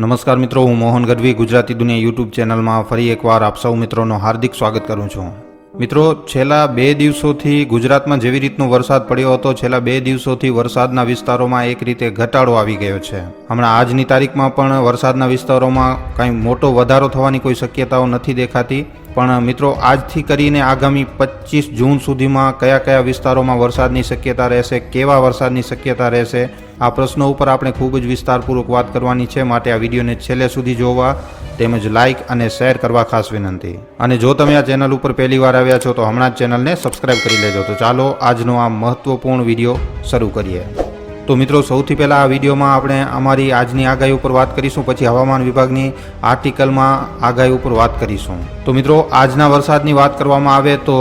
નમસ્કાર મિત્રો, હું મોહન ગઢવી, ગુજરાતી દુનિયા યુટ્યુબ ચેનલમાં ફરી એકવાર આપ સૌ મિત્રોનો હાર્દિક સ્વાગત કરું છું. મિત્રો, છેલ્લા બે દિવસોથી ગુજરાતમાં જેવી રીતનો વરસાદ પડ્યો હતો, છેલ્લા બે દિવસોથી વરસાદના વિસ્તારોમાં એક રીતે ઘટાડો આવી ગયો છે. હમણાં આજની તારીખમાં પણ વરસાદના વિસ્તારોમાં કાંઈ મોટો વધારો થવાની કોઈ શક્યતાઓ નથી દેખાતી. પણ મિત્રો, આજથી કરીને આગામી પચીસ જૂન સુધીમાં કયા કયા વિસ્તારોમાં વરસાદની શક્યતા રહેશે, કેવા વરસાદની શક્યતા રહેશે આ પ્રશ્નો ઉપર આપણે ખૂબ જ વિસ્તારપૂર્વક વાત કરવાની છે. માટે આ વિડીયોને છેલ્લે સુધી જોવા તેમજ લાઇક અને શેર કરવા ખાસ વિનંતી. અને જો તમે આ ચેનલ ઉપર પહેલી વાર આવ્યા છો તો હમણાં જ ચેનલને સબસ્ક્રાઇબ કરી લેજો. તો ચાલો આજનો આ મહત્વપૂર્ણ વીડિયો શરૂ કરીએ. તો મિત્રો, સૌથી પહેલાં આ વિડીયોમાં આપણે અમારી આજની આગાહી ઉપર વાત કરીશું. પછી હવામાન વિભાગની આર્ટિકલમાં આગાહી ઉપર વાત કરીશું. તો મિત્રો, આજના વરસાદની વાત કરવામાં આવે તો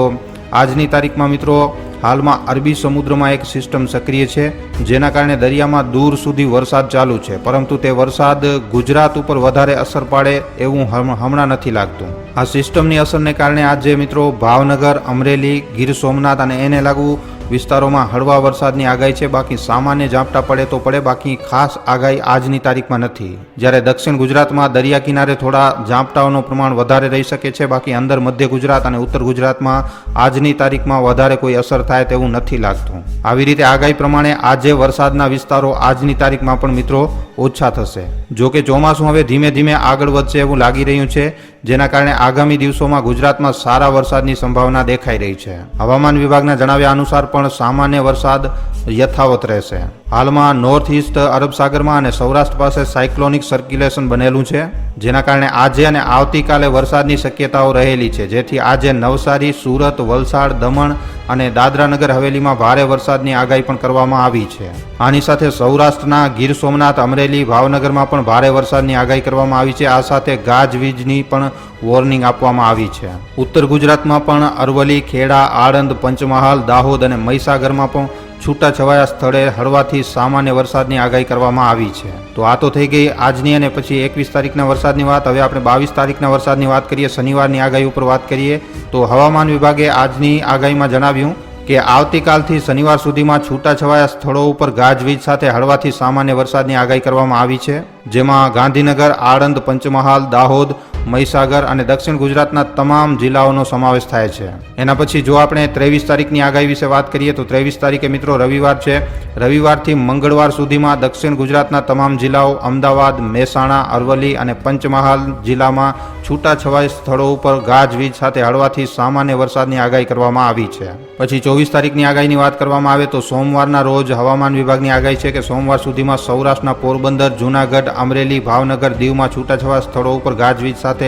આજની તારીખમાં મિત્રો હાલમાં અરબી સમુદ્રમાં એક સિસ્ટમ સક્રિય છે, જેના કારણે દરિયામાં દૂર સુધી વરસાદ ચાલુ છે, પરંતુ તે વરસાદ ગુજરાત ઉપર વધારે અસર પાડે એવું હમણાં નથી લાગતું. આ સિસ્ટમની અસરને કારણે આજે મિત્રો ભાવનગર, અમરેલી, ગીર સોમનાથ અને એને લાગુ વિસ્તારોમાં હળવા વરસાદની આગાહી છે. બાકી સામાન્ય ઝાપટા પડે તો પડે, બાકી ખાસ આગાહી આજની તારીખમાં નથી. જ્યારે દક્ષિણ ગુજરાતમાં દરિયા કિનારે થોડા ઝાપટાઓનું પ્રમાણ વધારે રહી શકે છે, બાકી અંદર મધ્ય ગુજરાત અને ઉત્તર ગુજરાતમાં આજની તારીખમાં વધારે કોઈ અસર થાય તેવું નથી લાગતું. આવી રીતે આગાહી પ્રમાણે આજે વરસાદના વિસ્તારો આજની તારીખમાં પણ મિત્રો ઓછા થશે. જો કે ચોમાસું હવે ધીમે ધીમે આગળ વધશે એવું લાગી રહ્યું છે. જેના કારણે આગામી દિવસોમાં ગુજરાતમાં સારા વરસાદની સંભાવના દેખાઈ રહી છે. હવામાન વિભાગના જણાવ્યા અનુસાર પણ સામાન્ય વરસાદ યથાવત રહેશે. હાલમાં નોર્થ ઇસ્ટ અરબ સાગરમાં અને સૌરાષ્ટ્ર પાસે સાયક્લોનિક સર્ક્યુલેશન બનેલું છે, જેના કારણે આજે અને આવતીકાલે વરસાદની શક્યતાઓ રહેલી છે. જેથી આજે નવસારી, સુરત, વલસાડ, દમણ અને દાદરાનગર હવેલીમાં ભારે વરસાદની આગાહી પણ કરવામાં આવી છે. આની સાથે સૌરાષ્ટ્રના ગીર સોમનાથ, અમરેલી, ભાવનગરમાં પણ ભારે વરસાદની આગાહી કરવામાં આવી છે. આ સાથે ગાજવીજની પણ વોર્નિંગ આપવામાં આવી છે. ઉત્તર ગુજરાતમાં પણ અરવલ્લી, ખેડા, આણંદ, પંચમહાલ, દાહોદ અને મહીસાગરમાં પણ છૂટાછવાયા સ્થળે હળવાથી સામાન્ય વરસાદની આગાહી કરવામાં આવી છે. તો આ તો થઈ ગઈ આજની અને પછી એકવીસ તારીખના વરસાદની વાત. હવે આપણે બાવીસ તારીખના વરસાદની વાત કરીએ, શનિવારની આગાહી ઉપર વાત કરીએ. તો હવામાન વિભાગે આજની આગાહીમાં જણાવ્યું કે આવતીકાલથી શનિવાર સુધીમાં છૂટાછવાયા સ્થળો ઉપર ગાજવીજ સાથે હળવાથી સામાન્ય વરસાદની આગાહી કરવામાં આવી છે. જેમાં ગાંધીનગર, આણંદ, પંચમહાલ, દાહોદ મહીસાગર અને દક્ષિણ ગુજરાતના તમામ જિલ્લાઓનો સમાવેશ થાય છે. એના પછી જો આપણે ત્રેવીસ તારીખની આગાહી વિશે વાત કરીએ તો ત્રેવીસ તારીખે મિત્રો રવિવાર છે. રવિવારથી મંગળવાર સુધીમાં દક્ષિણ ગુજરાતના તમામ જિલ્લાઓ અમદાવાદ, મહેસાણા, અરવલ્લી અને પંચમહાલ જિલ્લામાં છૂટાછવાય સ્થળો ઉપર ગાજવીજ સાથે હળવાથી સામાન્ય વરસાદની આગાહી કરવામાં આવી છે. પછી ચોવીસ તારીખની આગાહીની વાત કરવામાં આવે તો સોમવારના રોજ હવામાન વિભાગની આગાહી છે કે સોમવાર સુધીમાં સૌરાષ્ટ્રના પોરબંદર, જૂનાગઢ, અમરેલી, ભાવનગર દીવમાં છૂટાછવાયા સ્થળો ઉપર ગાજવીજ સાથે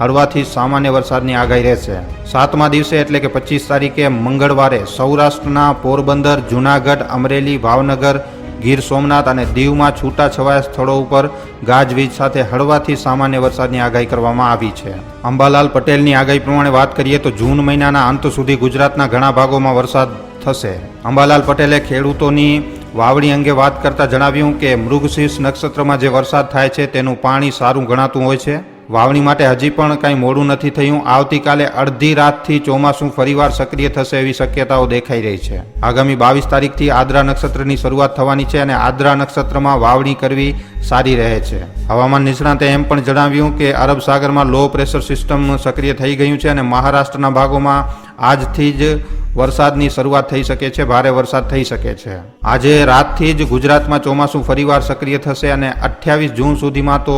હળવાથી સામાન્ય વરસાદની આગાહી રહેશે. સાતમા દિવસે એટલે કે પચીસ તારીખે મંગળવારે સૌરાષ્ટ્રના પોરબંદર, જૂનાગઢ, અમરેલી, ભાવનગર, ગીર સોમનાથ અને દીવમાં છૂટાછવાયા સ્થળો ઉપર ગાજવીજ સાથે હળવાથી સામાન્ય વરસાદની આગાહી કરવામાં આવી છે. અંબાલાલ પટેલની આગાહી પ્રમાણે વાત કરીએ તો જૂન મહિનાના અંત સુધી ગુજરાતના ઘણા ભાગોમાં વરસાદ થશે. અંબાલાલ પટેલે ખેડૂતોની વાવણી અંગે વાત કરતા જણાવ્યું કે, મૃગશીર્ષ નક્ષત્રમાં જે વરસાદ થાય છે તેનું પાણી સારું ગણાતું હોય છે. વાવણી માટે હજી પણ કાંઈ મોડું નથી થયું. આવતીકાલે અડધી રાતથી ચોમાસું ફરીવાર સક્રિય થશે એવી શક્યતાઓ દેખાઈ રહી છે. આગામી બાવીસ તારીખથી આદ્રા નક્ષત્રની શરૂઆત થવાની છે અને આદ્રા નક્ષત્રમાં વાવણી કરવી સારી રહે છે. હવામાન નિષ્ણાતે એમ પણ જણાવ્યું કે અરબ સાગરમાં લો પ્રેશર સિસ્ટમ સક્રિય થઈ ગયું છે અને મહારાષ્ટ્રના ભાગોમાં આજથી જ વરસાદની શરૂઆત થઈ શકે છે, ભારે વરસાદ થઈ શકે છે. આજે રાતથી જ ગુજરાતમાં ચોમાસું ફરીવાર સક્રિય થશે અને અઠ્યાવીસ જૂન સુધીમાં તો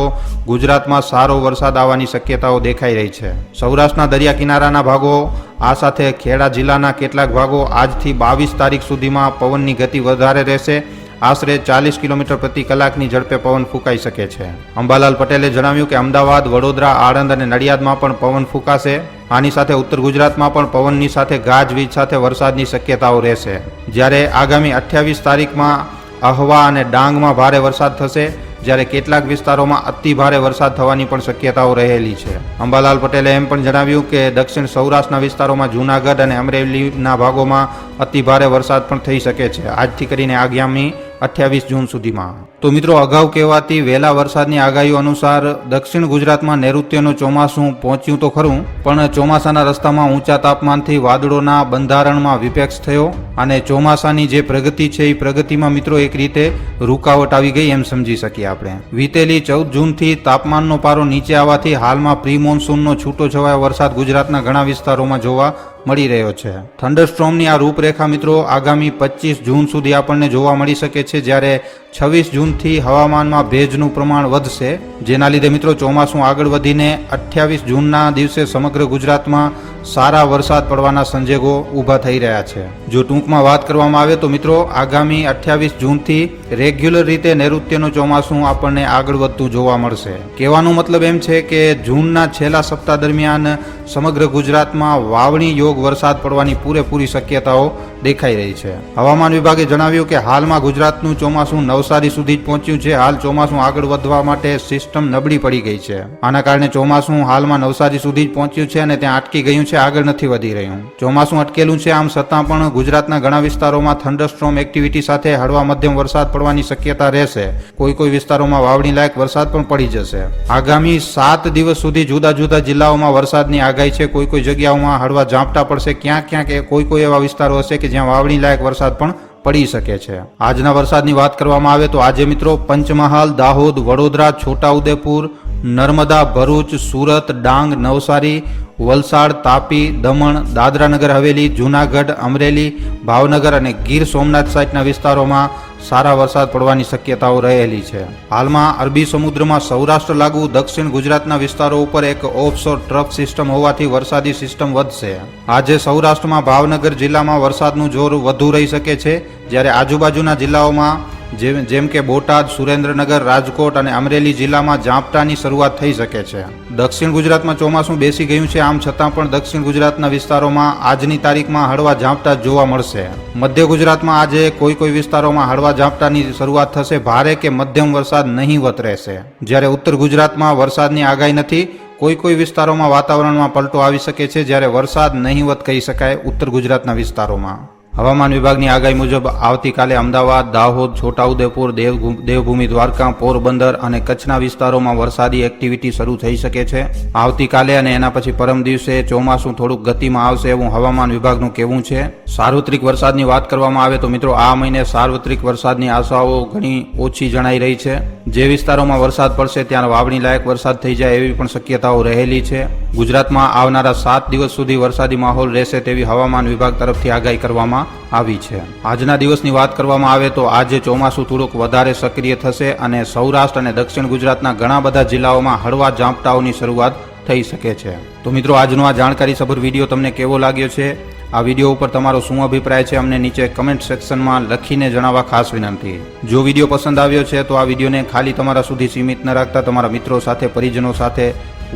ગુજરાતમાં સારો વરસાદ આવવાની શક્યતાઓ દેખાઈ રહી છે. સૌરાષ્ટ્રના દરિયા કિનારાના ભાગો, આ સાથે ખેડા જિલ્લાના કેટલાક ભાગો આજથી બાવીસ તારીખ સુધીમાં પવનની ગતિ વધારે રહેશે. આશરે ચાલીસ કિલોમીટર પ્રતિ કલાકની ઝડપે પવન ફૂંકાઈ શકે છે. અંબાલાલ પટેલે જણાવ્યું કે અમદાવાદ, વડોદરા, આણંદ અને નડિયાદમાં પણ પવન ફૂંકાશે. આની સાથે ઉત્તર ગુજરાતમાં પણ પવનની સાથે ગાજવીજ સાથે વરસાદની શક્યતાઓ રહેશે. જ્યારે આગામી અઠ્યાવીસ તારીખમાં અહવા અને ડાંગમાં ભારે વરસાદ થશે, જ્યારે કેટલાક વિસ્તારોમાં અતિ ભારે વરસાદ થવાની પણ શક્યતાઓ રહેલી છે. અંબાલાલ પટેલે એમ પણ જણાવ્યું કે દક્ષિણ સૌરાષ્ટ્રના વિસ્તારોમાં જૂનાગઢ અને અમરેલીના ભાગોમાં અતિ ભારે વરસાદ પણ થઈ શકે છે. આજથી કરીને આગામી અઠ્યાવીસ જૂન સુધીમાં. તો મિત્રો, અગાઉ કહેવાતી વહેલા વરસાદની આગાહીઓ અનુસાર દક્ષિણ ગુજરાતમાં નૈઋત્યનું ચોમાસું પહોંચ્યું તો ખરું, પણ ચોમાસાના રસ્તામાં ઊંચા તાપમાનથી વાદળોના બંધારણમાં વિપેક્ષ થયો અને ચોમાસાની જે પ્રગતિ છે એ પ્રગતિમાં મિત્રો એક રીતે રૂકાવટ આવી ગઈ એમ સમજી શકીએ આપણે. વીતેલી ચૌદ જૂનથી તાપમાનનો પારો નીચે આવવાથી હાલમાં પ્રી મોન્સૂનનો છૂટો છવાયો વરસાદ ગુજરાતના ઘણા વિસ્તારોમાં જોવા મળી રહ્યો છે. થંડરસ્ટ્રોમની આ રૂપરેખા મિત્રો આગામી પચીસ જૂન સુધી આપણને જોવા મળી શકે છે જ્યારે છવ્વીસ જૂનથી હવામાનમાં ભેજનું પ્રમાણ વધશે. જેના લીધે મિત્રો ચોમાસું આગળ વધીને અઠ્યાવીસ જૂનના દિવસે સમગ્ર ગુજરાતમાં સારા વરસાદ પડવાના સંજોગો ઊભા થઈ રહ્યા છે. જો ટૂંકમાં વાત કરવામાં આવે તો મિત્રો, આગામી અઠ્યાવીસ જૂનથી રેગ્યુલર રીતે નૈઋત્યનું ચોમાસું આપણને આગળ વધતું જોવા મળશે. કહેવાનો મતલબ એમ છે કે જૂનના છેલ્લા સપ્તાહ દરમિયાન સમગ્ર ગુજરાતમાં વાવણી યોગ વરસાદ પડવાની પૂરેપૂરી શક્યતાઓ દેખાઈ રહી છે. હવામાન વિભાગે જણાવ્યું કે હાલમાં ગુજરાતનું ચોમાસું નવસારી સુધી જ પહોંચ્યું છે. હાલ ચોમાસું આગળ વધવા માટે સિસ્ટમ નબળી પડી ગઈ છે. આના કારણે ચોમાસું હાલમાં નવસારી સુધી જ પહોંચ્યું છે અને ત્યાં અટકી ગયું છે. આગળ નથી વધી રહ્યું. ચોમાસું અટકેલું છે. આમ છતાં પણ ગુજરાતના ઘણા વિસ્તારોમાં થંડરસ્ટ્રોમ એક્ટિવિટી સાથે હળવા મધ્યમ વરસાદ પડવાની શક્યતા રહેશે. કોઈ કોઈ વિસ્તારોમાં વાવણી લાયક વરસાદ પણ પડી જશે. આગામી સાત દિવસ સુધી જુદા જુદા જિલ્લાઓમાં વરસાદની આગાહી છે. કોઈ કોઈ જગ્યાઓમાં હળવા ઝાપટા પડશે. ક્યાંક ક્યાંક કોઈ કોઈ એવા વિસ્તારો હશે કે જ્યાં વાવણી લાયક વરસાદ પણ પડી શકે છે. આજના વરસાદની વાત કરવામાં આવે તો આજે મિત્રો પંચમહાલ, દાહોદ, વડોદરા, છોટાઉદેપુર, નર્મદા, ભરૂચ, સુરત, ડાંગ, નવસારી, વલસાડ, તાપી, દમણ, દાદરાનગર, હવેલી, જૂનાગઢ, અમરેલી, ભાવનગર અને ગીર સોમનાથ સહિતના વિસ્તારોમાં સારા વરસાદ પડવાની શક્યતાઓ રહેલી છે. હાલમાં અરબી સમુદ્રમાં સૌરાષ્ટ્ર લાગુ, દક્ષિણ ગુજરાતના વિસ્તારો ઉપર એક ઓફશોર ટ્રફ સિસ્ટમ હોવાથી વરસાદી સિસ્ટમ વધશે. આજે સૌરાષ્ટ્રમાં ભાવનગર જિલ્લામાં વરસાદનું જોર વધુ રહી શકે છે, જ્યારે આજુબાજુના જિલ્લાઓમાં જેમ કે બોટાદ, સુરેન્દ્રનગર, રાજકોટ અને અમરેલી જિલ્લામાં ઝાપટાની શરૂઆત થઈ શકે છે. દક્ષિણ ગુજરાતમાં ચોમાસું બેસી ગયું છે, આમ છતાં પણ દક્ષિણ ગુજરાતના વિસ્તારોમાં આજની તારીખમાં હળવા ઝાપટા જોવા મળશે. મધ્ય ગુજરાતમાં આજે કોઈ કોઈ વિસ્તારોમાં હળવા ઝાપટાની શરૂઆત થશે, ભારે કે મધ્યમ વરસાદ નહીંવત રહેશે જ્યારે ઉત્તર ગુજરાતમાં વરસાદની આગાહી નથી કોઈ કોઈ વિસ્તારોમાં વાતાવરણમાં પલટો આવી શકે છે, જ્યારે વરસાદ નહીંવત કહી શકાય ઉત્તર ગુજરાતના વિસ્તારોમાં. હવામાન વિભાગની આગાહી મુજબ આવતીકાલે અમદાવાદ, દાહોદ, છોટાઉદેપુર, દેવ દેવભૂમિ, દ્વારકા, પોરબંદર અને કચ્છના વિસ્તારોમાં વરસાદી એક્ટિવિટી શરૂ થઈ શકે છે. આવતીકાલે અને એના પછી પરમ દિવસે ચોમાસું થોડુંક ગતિમાં આવશે એવું હવામાન વિભાગનું કહેવું છે. સાર્વત્રિક વરસાદની વાત કરવામાં આવે તો મિત્રો આ મહિને સાર્વત્રિક વરસાદની આશાઓ ઘણી ઓછી જણાઈ રહી છે. જે વિસ્તારોમાં વરસાદ પડશે ત્યાં વાવણી લાયક વરસાદ થઈ જાય એવી પણ શક્યતાઓ રહેલી છે. ગુજરાતમાં આવનારા સાત દિવસ સુધી વરસાદી માહોલ રહેશે તેવી હવામાન વિભાગ તરફથી આગાહી કરવામાં આવી છે. આજના દિવસની વાત કરવામાં આવે તો આજે ચોમાસું થોડુંક વધારે સક્રિય થશે અને સૌરાષ્ટ્ર અને દક્ષિણ ગુજરાતના ઘણા બધા જિલ્લાઓમાં હળવા ઝાંપટાઓની શરૂઆત થઈ શકે છે. તો મિત્રો, આજનો આ જાણકારીસભર વીડિયો તમને કેવો લાગ્યો છે? આ વીડિયો ઉપર તમારો શું અભિપ્રાય છે અમને નીચે કમેન્ટ સેક્શનમાં લખીને જણાવવા ખાસ વિનંતી. જો વીડિયો પસંદ આવ્યો છે, તો આ વિડીયોને ખાલી તમારા સુધી સીમિત ન રાખતા તમારા મિત્રો સાથે, પરિજનો સાથે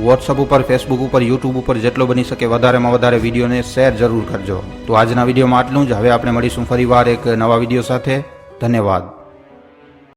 વોટ્સઅપ ઉપર ફેસબુક ઉપર યુટ્યુબ ઉપર જેટલો બની શકે વધારેમાં વધારે વિડીયોને શેર જરૂર કરજો. તો આજના વિડીયોમાં આટલું જ. હવે આપણે મળીશું ફરીવાર એક નવા વીડિયો સાથે. ધન્યવાદ.